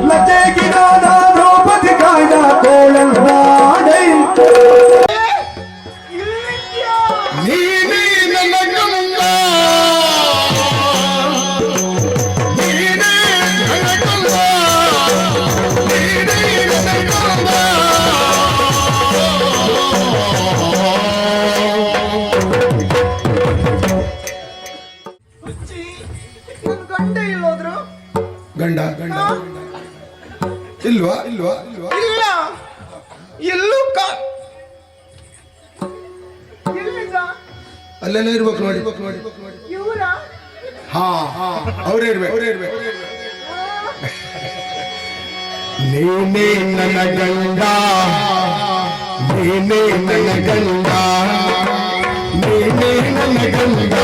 Let's take it on. ಇಲ್ವಾ? ಇಲ್ಲ. ಎಲ್ಲೂ ಕ ಅಲ್ಲೆಲ್ಲ ಇರ್ಬೇಕು ನೋಡಿ. ನೋಡಿ ಹಾ ಹಾ ಅವರೇ ಇರ್ಬೇಕು. ಅವರೇ ಇರ್ಬೇಕು. ನೀನೇ ನನ್ನ ಗಂಡ. ನೀನೇ ನನ್ನ ಗಂಡ. ನೀನೇ ನನ್ನ ಗಂಡ.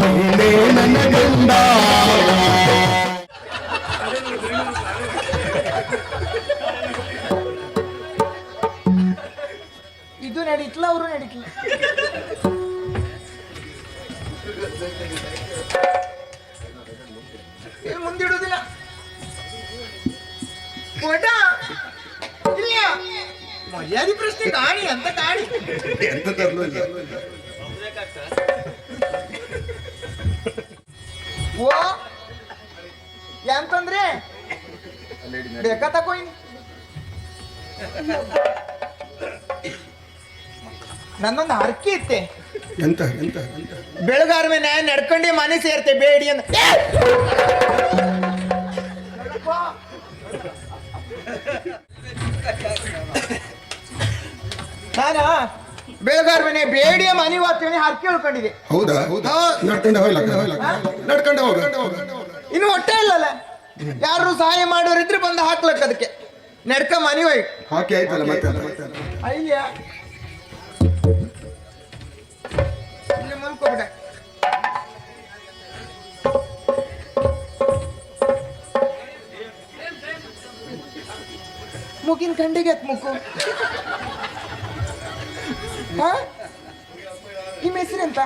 ನೀನೇ ನನ್ನ ಗಂಡ. ಇದು ನಡೀತ್ಲ ಅವರು ನಡೀತ್ಲ. ಏ, ಮುಂದಿಡುದಿಲ್ಲ ಒಡ ಇಲ್ಲ ಮರ್ಯಾದೆ ಪ್ರಶ್ನೆ ಕಾಣಿ ಅಂತ ಕಾಣಿ ಎಂತ ತರಲು ಇಲ್ಲ. ಓ ಎಂತಂದ್ರೆ? ಬೇಕಾ ತಕೋಯ್ನಿ ನನ್ನೊಂದು ಹರಕೆ ಇತ್ತೆ. ಎಂತ ಎಂತ ಎಂತ? ಬೆಳಗಾರ ಮೇಲೆ ನಡ್ಕೊಂಡೆ ಮನೆ ಸೇರ್ತೆ ಬೇಡಿ ಅಂತ! ನಾನ? ಬೆಳಗಾರ ಮನೆ ಬೇಡಿಯ ಮನೆ ವಾತ್ಯನೆ ಹರಕೆ ಉಳ್ಕೊಂಡಿದೆ ಹೌದಾ ಹೌದಾ? ನಡ್ಕೊಂಡು ಹೋಗ್ಲಕ್ಕ ನಡ್ಕೊಂಡೆ ಹೋಗ. ಇನ್ನು ಹೊಟ್ಟೆ ಇಲ್ಲಲ್ಲ? ಯಾರು ಸಹಾಯ ಮಾಡೋರಿದ್ರೆ ಬಂದು ಹಾಕ್ಲಕ್ಕ ಅದಕ್ಕೆ. ನಡ್ಕ ಮನೆ ಹೋಯ್ ಹಾಕಿ ಆಯ್ತಲ್ಲ ಮತ್ತೆ? ಅಯ್ಯ. ಇಲ್ಲಿ ಮಲ್ಕೊಬಿಡ ಮುಗಿನ ಕಂಡಿಗೆ ಎತ್ ಮುಕ್ಕು ಹಾ ನಿಮ್ಮ ಹೆಸರೆಂತ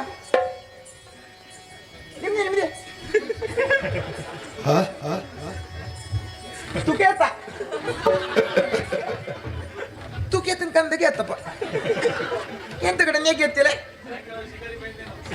ನಿಮ್ದೆ ನಿಮ್ದೆ ಹಾ ಹಾ ತುಕೇತ ತುಕೇತನ ಕಂದಗೆ ಎತ್ತಪ್ಪ ಎಂತ ಕಡೆ ನೇಗೆ ಎತ್ತಿಲ್ಲ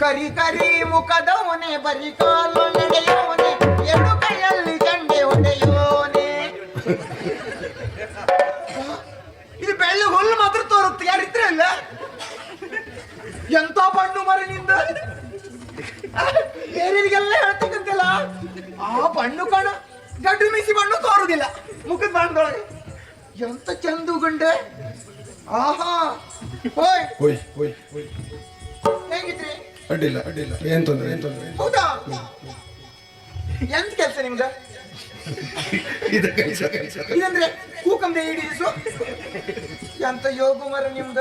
ಕರಿ ಕರಿ ಮುಖದವನೆ ಬರಿ ಕಾಲು ನಡೆಯೋನೆ ಎರಡು ಕೈಯಲ್ಲಿ ಕಂಡೆ ಹೊಡೆಯೋನೆ ಇದು ಬೆಳ್ಳು ಹುಲ್ಲು ಮಾತ್ರ ತೋರುತ್ತೆ, ಯಾರಿದ್ರೆ ಇಲ್ಲ? ಎಂತ ಬಣ್ಣು ಮರಿ ನಿಂದ? ಬೇರೆಯವರಿಗೆಲ್ಲ ಹೇಳ್ತಕ್ಕಂತಲ್ಲ ಆ ಬಣ್ಣು ಕಣ, ಗಡ್ಡು ಮೀಸಿ ಬಣ್ಣು ತೋರುದಿಲ್ಲ, ಮುಖದ ಬಣ್ಣದೊಳಗೆ ಎಂತ ಚಂದು ಗಂಡೆ. ಆಹಾ. ಹೋಯ್ ಹೋಯ್ ಹೋಯ್ ಹೋಯ್. ಹೇಗಿದ್ರಿ? ಅಡ್ಡಿಲ್ಲ ಅಡ್ಡಿಲ್ಲ. ಏನ್ ತೊಂದ್ರೆ ಏನ್ ತೊಂದ್ರೆ? ಹೌದಾ? ಎಂತ ಕೆಲಸ ನಿಮ್ದ? ಇದು ಕೆಲಸ ಕೆಲಸ. ಇದಂದ್ರೆ ಕೂಕಂದೆ ಹಿಡಿಸು ಎಂತ ಯೋಗ ಮರ ನಿಮ್ದ?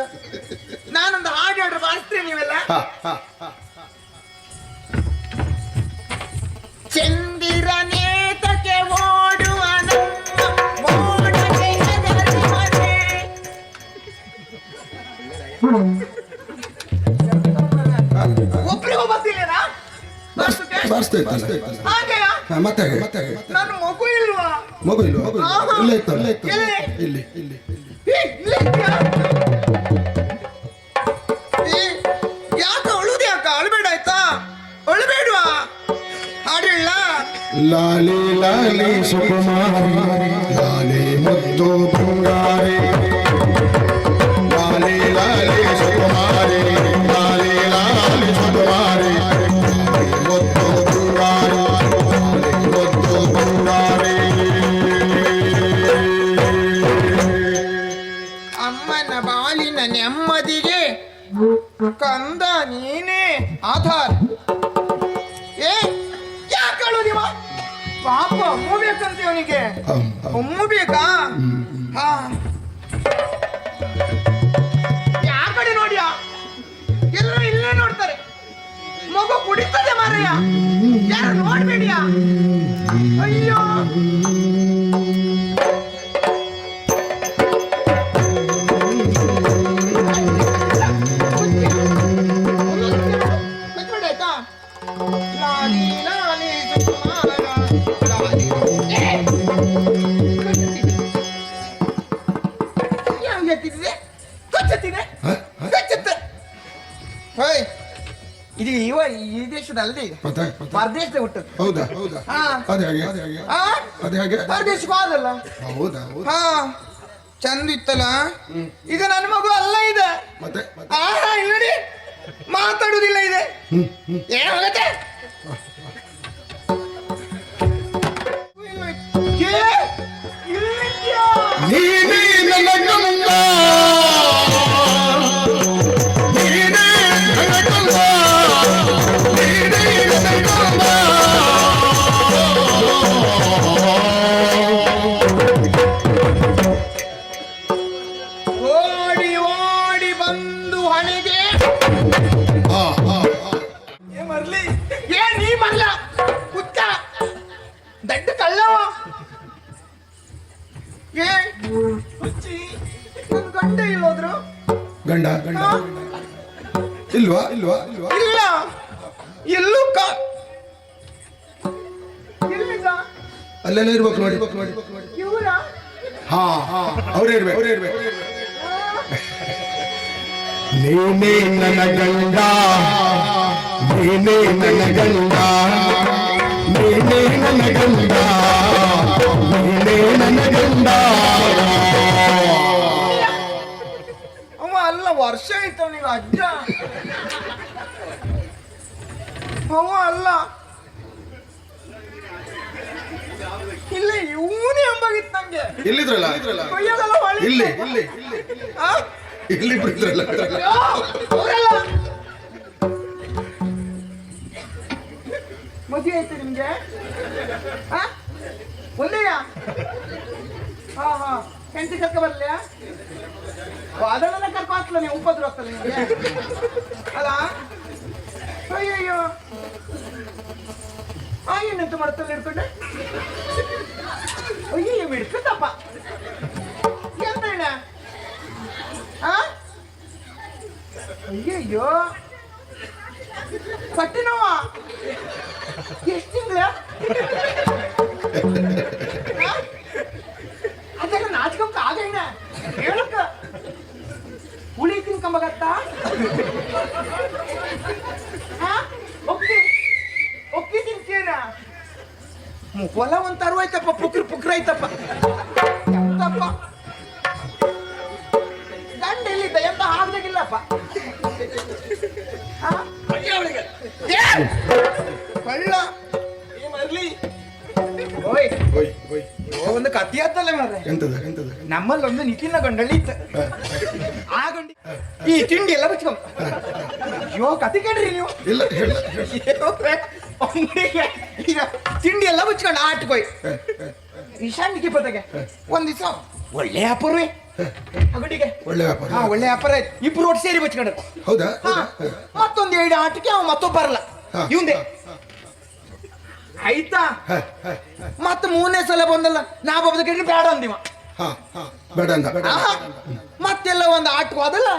ನಾನೊಂದು ಹಾಡು ಹಾಡ್ರೆ ಬಾರಿಸ್ತೀರಿ ನೀವೆಲ್ಲ? ಬಾರ್ಸಕ್ಕೆ? ಬಾರಿಸ್ತಾ ಇತ್ತಲ್ಲ ಹಾಗೆಯಾ? ಹಾ, ಮತ್ತೆ ಮತ್ತೆ ನನ್ನ ಮಗು ಇಲ್ವಾ? ಮಗು ಇಲ್ಲ ಮಗು ಇಲ್ಲ. ಇತ್ತು ಇಲ್ಲ ಇತ್ತು ಇಲ್ಲೇ ಯಾಕೆ ಅಳುದು ಯಾಕ ಅಳ್ಬೇಡ ಆಯ್ತಾ? ಅಳ್ಬೇಡ್ವಾ? ಹಾಡಿಲ್ಲ ಲಾಲಿ ಲಾಲಿ ಸುಕುಮಾರಿ ಲಾಲಿ ಮುದ್ದು ಬಂಗಾರಿ. Yeah. ಇದು ಮತ್ತೆ? ಮತ್ತೆ? ಪರದೇಶದ ಹೌದಾ? ಹೌದಾ? ಹಾ. ಅದೇ ಹಾಗೆ ಅದೇ ಹಾಗೆ. ಆ? ಅದೇ ಹಾಗೆ. ಪರದೇಶಕ್ಕೂ ಆದಲ್ಲ? ಹೌದಾ ಹೌದಾ? ಹಾ. ಚಂದ ಇತ್ತಲ್ಲ? ಇದು ನನ್ನ ಮಗು ಅಲ್ಲ ಇದೆ. ಮತ್ತೆ? ಮತ್ತೆ? ಆಹಾ ಇಲ್ಲಿ ನೋಡಿ ಇದೆ. ಏನಾಗತ್ತೆ ಅಲ್ಲೆಲ್ಲ ಇರ್ಬೇಕು ನೋಡಿ. ಹಾ ಅವ್ರೇ ಇರ್ಬೇಕು. ಅವ್ರೇ ಇರ್ಬೇಕು. ನೀನೇ ನನ್ನ ಗಂಡ. ನೀನೇ ನನ್ನ ಗಂಡ. ನೀನೇ ನನ್ನ ಗಂಡ. ನೀನೇ ನನ್ನ ಗಂಡ. ಅವ ಅಲ್ಲ ವರ್ಷ ಆಯ್ತು ನೀವು ಅಜ್ಜ. ಅವ ಅಲ್ಲ. ಇಲ್ಲ ಇವನೇ ಅಂಬಾಗಿತ್ತು ನಂಗೆ. ಇಲ್ಲಿದ್ರಲ್ಲ ಕೊಯ್ಯೋದೆಲ್ಲ ಹೊಳಿ. ಇಲ್ಲಿ ಇಲ್ಲಿ. ಆ? ಇಲ್ಲಿ ಇದ್ರಲ್ಲ ಅಯ್ಯೋ, ಅವ್ರಲ್ಲ. ಮದುವೆ ಆಯ್ತು ನಿಮ್ಗೆ? ಆ? ಒಂದೇಯಾ ಹಾ ಹಾ. ಹೆಂಡತಿ ಕರ್ಕೊ ಬರ್ಲಿಯಾ? ಅದನ್ನೆಲ್ಲ ಕರ್ಕೊ ಹಾಕ್ಲ ನೀವು? ಉಪದ್ರ ಆಗ್ತಲ್ಲ ನಿಮ್ಗೆ. ಅಲ್ಲ? ಅಯ್ಯಯ್ಯೋ. ಆ ಏನಂತ ಮಾಡ್ತಲ್ಲ ಹಿಡ್ಕೊಂಡೆ. ಅಯ್ಯೋ ಹಿಡ್ಕತ್ತಪ್ಪ. ಎಂತಣ್ಣ ಆ? ಅಯ್ಯಯ್ಯೋ. ಪಟ್ಟಿ ನೋವ? ಎಷ್ಟು ತಿಂಗಳ? ಅದೆಲ್ಲ ನಾಚ್ಕೊಂಬ ಆಗಣ್ಣ ಹೇಳಕ್ಕ. ಹುಳಿ ತಿನ್ಕೊಂಬಗತ್ತ ಹೊಲ ಒಂದ್ ಐತಪ್ಪ ಪುಕ್ರ ಪುಕ್ರ ಐತಪ್ಪ ಎಂತಪ್ಪ ಗಂಡ ಎಲ್ಲಿದ್ದ ಎಂತ? ಏ! ಕಳ್ಳ ಓಯ್ ಓಯ್ ಓಯ್ ಒಂದು ಕತಿ ಆತ್ತಲ್ಲ ಮಾರ್ರೆ ಎಂತದ ಎಂತದ ನಮ್ಮಲ್ಲಿ ಒಂದು ನಿತಿನ ಗಂಡಳ್ಳಿ ಇತ್ತು ಆ ಗಂಡಿ ಈ ತಿಂಡಿ ಎಲ್ಲ ಬಚ್ಕೊಂಡ್ ಅಯ್ಯೋ ಕತಿ ಕೇಳ್ರಿ ನೀವು ಇಲ್ಲ ಈಗ ತಿಂಡಿ ಎಲ್ಲ ಬಚ್ಕೊಂಡು ಆಟ್ಕೋಯ್ ವಿಷಾನಿಗೆ ಪದಗೆ ಒಂದ್ ದಿವಸ ಒಳ್ಳೆ ವ್ಯಾಪಾರವೇ. ಅಂಗಡಿಗೆ ಒಳ್ಳೆ ವ್ಯಾಪಾರ. ಹಾ ಒಳ್ಳೆ ವ್ಯಾಪಾರ ಆಯ್ತು. ಇಬ್ರು ಒಟ್ಟು ಸೇರಿ ಬಚ್ಕೊಂಡ್ರು ಹೌದಾ? ಹೌದಾ? ಮತ್ತೊಂದು ಎರಡು ಆಟಕ್ಕೆ ಅವ ಮತ್ತೊಬ್ಬ ಬರಲ್ಲ. ಹಾ. ಇವಂದೆ. ಆಯ್ತಾ? ಹ, ಹ, ಮತ್ತ ಮೂರನೇ ಸಲ ಬಂದಲ್ಲ ನಾ ಬಬ್ಬದ ಕಡೆ ಬೇಡ ಅಂದಿವ. ಹ, ಹ. ಬೇಡ ಅಂದ ಬೇಡ ಆಹಾ. ಮತ್ತೆಲ್ಲ ಒಂದು ಆಟಕ್ಕೆ ಹೋದಲ್ಲ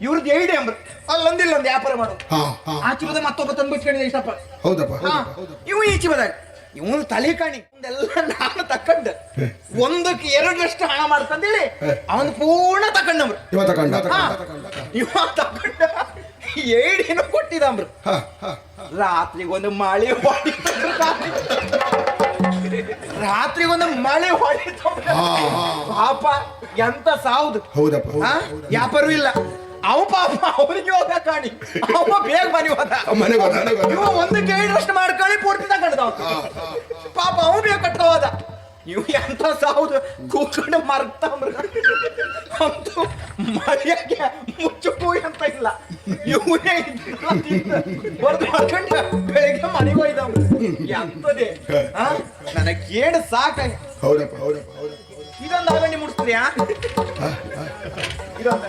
ಇವ್ರದ್ದು ಐಡಿ ಅಂಬ್ರು ಅಲ್ಲೊಂದಿಲ್ಲ ಒಂದು ವ್ಯಾಪಾರ ಮಾಡೋದು ಹಾ ಹಾ. ಆಚೆ ಬದ ಮತ್ತೊಬ್ಬ ತಂದು ಬಿಚ್ಕೊಂಡಿದೆ ಇಷ್ಟಪ್ಪ. ಹೌದಪ್ಪ ಹೌದಪ್ಪ ಹೌದಪ್ಪ. ಇವು ಈಚೆ ಬದಾಗ ಇವನು ತಲೆ ಕಾಣಿ. ಒಂದೆಲ್ಲ ನಾನು ತಕ್ಕಂಡ. ಒಂದಕ್ಕೆ ಎರಡರಷ್ಟು ಹಣ ಮಾಡ್ತಂದೇಳಿ ಅವನು ಪೂರ್ಣ ತಕೊಂಡಂಬ್ರು ಇವ ತಕೊಂಡ ಇವ ತಕೊಂಡ ಏಡಿನ ಹ. ರಾತ್ರಿ ಒಂದು ಮಳೆ ಹೊಡಿ ರಾತ್ರಿ ಒಂದು ಮಳೆ ಹೊಡಿತ. ಪಾಪ ಎಂತ ಸಾವುದು? ಹೌದಪ್ಪ ಹೌದು, ಹಾ? ವ್ಯಾಪಾರ ಇಲ್ಲ. ಅವ ಪಾಪ ಅವನಿಗೆ ಹೋದ ಕಾಣಿ. ಅವ ಬೇಗ ಮನೆ ಹೋದ. ಮನೆಗೆ ಹೋದ, ಮನೆಗೆ ಹೋದ. ಇವ ಒಂದು ಕೇಳಿದಷ್ಟು ಮಾಡ್ಕೊಳ್ಳಿ ಪೂರ್ತಿ ತಗೊಂಡ ಪಾಪ ಅವ ಬೇಗ ಕಟ್ಕ ಹೋದ. ಇವು ಎಂತ ಸಾವುದು? ಕೂತ್ಕೊಂಡು ಮರ್ತ ಅಂತೂ ಮಳೆಯಾಗೆ ಮುಚ್ಚುಕು ಅಂತ ಇಲ್ಲ. ಇವನೇ ಹೊರದು ಮಾಡ್ಕೊಂಡು ಬೆಳಿಗ್ಗೆ ಮನೆಗೆ ಹೋಯ್ದ ಎಂತದೆ? ಆ? ನನಗೆ ಕೇಳು ಸಾಕ ಹೌದಪ್ಪ ಹೌದಪ್ಪ ಹೌದಪ್ಪ ಇದೊಂದು ಅವಣಿ ಮುಡಿಸ್ತೀಯಾ? ಇದೊಂದು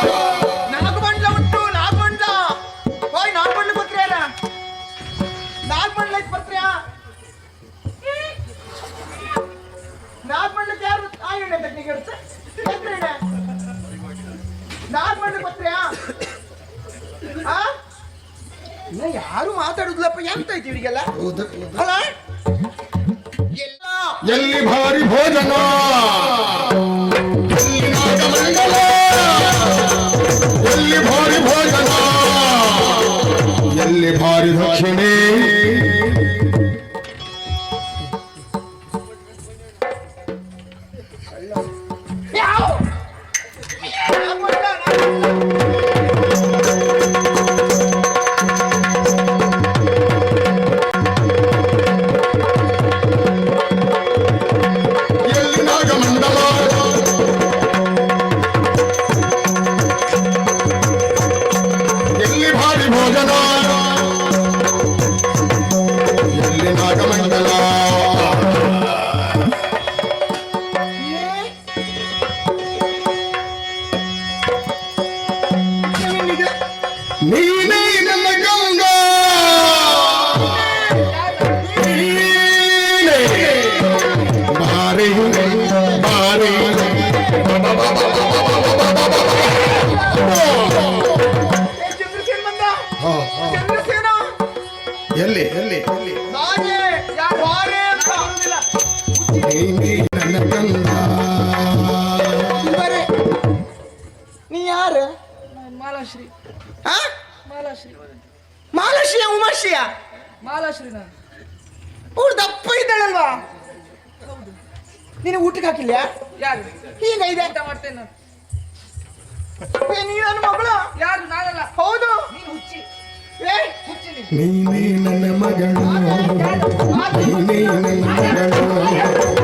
ಎಲ್ಲ ಎಲ್ಲಿ ಭಾರಿ ಭೋಜನ ಎಲ್ಲಿ ನಾಗಮಂಡಲ ಎಲ್ಲಿ ಭಾರಿ ಭೋಜನ ಎಲ್ಲಿ ಭಾರಿ ದಕ್ಷಿಣೆ ನೀನೇ ನನ್ನ ಗಂಗಾ. ನೀನೇ. ಬಾರಿ ಬಾರಿ. ಹಾ, ಹಾ. ಎಲ್ಲಿ ಎಲ್ಲಿ ಎಲ್ಲಿ? ನಾನೇ ಯಾರು ಬಾರೆ ನೀನೇ ನನ್ನ ಗಂಗಾ. ನೀ ಯಾರ? ಮಾಲಾಶ್ರೀ. ಆ ಮಾಲಾಶ್ರೀ ಮಾಲಶ್ರೀಯ ಉಮಾಶ್ರೀಯ ಮಾಲಾಶ್ರೀ ನಾನು ಅವ್ಳು ದಪ್ಪ ಇದ್ದಾಳಲ್ವಾ? ನೀನು ಊಟಕ್ಕೆ ಹಾಕಿಲ್ಲ? ಯಾರು? ಈಗ ಇದೆ ಅಂತ ಮಾಡ್ತೇನೆ ನಾನು. ನನ್ನ ಮಗಳು? ಯಾರು? ನಾನಲ್ಲ. ಹೌದು. ನೀನು ಹುಚ್ಚಿ. ಏ ಹುಚ್ಚಿ ನೀನು. ನೀನೇ ನನ್ನ ಮಗಳು. ನೀನೇ ನನ್ನ ಮಗಳು.